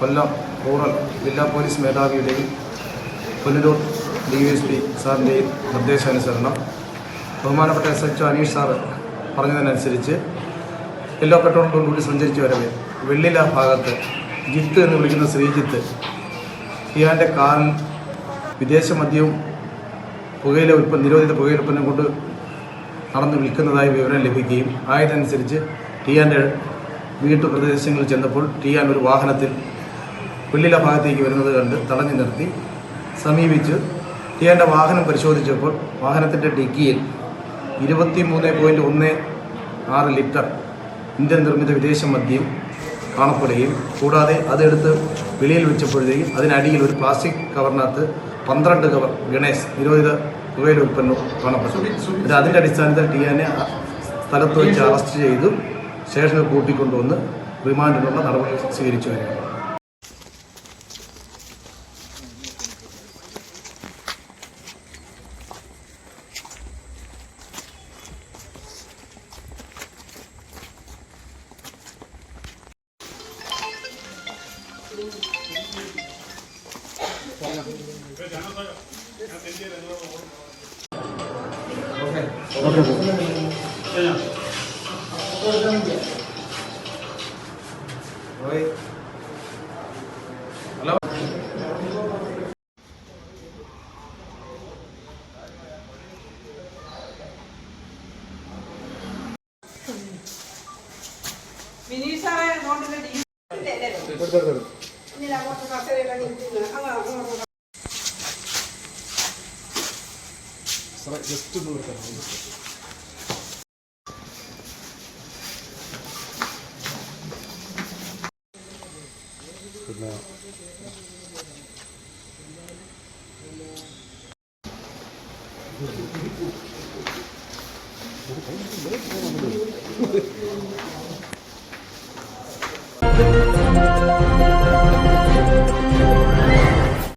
കൊല്ലം rural ജില്ലാ police മേധാവിയുടെയും Punalur D V S P സാറിന്റെയും നിർദ്ദേശാനുസരണം. ബഹുമാനപ്പെട്ട എസ് എച്ച് അനീഷ് സാറ് പറഞ്ഞതിനനുസരിച്ച് യെല്ലോ പെട്രോളിനോടുകൂടി സഞ്ചരിച്ച് വരവേ. വെള്ളില ഭാഗത്ത് ജിത്ത് എന്ന് വിളിക്കുന്ന ശ്രീജിത്ത് ഇയാന്റെ കാറിൽ വിദേശ മദ്യവും പുകയില ഉൽപ്പന്നം നിരോധിത പുകയില ഉൽപ്പന്നം കൊണ്ട് നടന്ന് വിൽക്കുന്നതായി വിവരം ലഭിക്കുകയും ആയതനുസരിച്ച് ടിയാന്റെ വീട്ടുപ്രദേശങ്ങളിൽ ചെന്നപ്പോൾ ടിയാൻ ഒരു വാഹനത്തിൽ വെള്ളില ഭാഗത്തേക്ക് വരുന്നത് കണ്ട് തടഞ്ഞു നിർത്തി സമീപിച്ച്. ടിയാന്റെ വാഹനം പരിശോധിച്ചപ്പോൾ വാഹനത്തിന്റെ ഡിക്കിയിൽ ഇരുപത്തി മൂന്ന് പോയിന്റ് ഒന്ന് ആറ് ലിറ്റർ ഇന്ത്യൻ നിർമ്മിത വിദേശ മദ്യം കാണപ്പെടുകയും കൂടാതെ അതെടുത്ത് വെളിയിൽ വെച്ചപ്പോഴത്തേക്കും അതിനടിയിൽ ഒരു പ്ലാസ്റ്റിക് കവറിനകത്ത് പന്ത്രണ്ട് കവർ ഗണേശ് നിരോധിത പുകയില ഉൽപ്പന്നം കാണപ്പെട്ടു. ഇത് അതിന്റെ അടിസ്ഥാനത്തിൽ ടിയാനെ സ്ഥലത്ത് വെച്ച് അറസ്റ്റ് ചെയ്തു സ്റ്റേഷനിൽ കൂട്ടിക്കൊണ്ടുവന്ന് റിമാൻഡിനുള്ള നടപടി സ്വീകരിച്ചു വരികയാണ്. ഹലോ വിനീത് സാറേ നോട്ടിന്റെ ജസ്റ്റ് ഒന്ന് കൊടുക്കാം പിന്നെ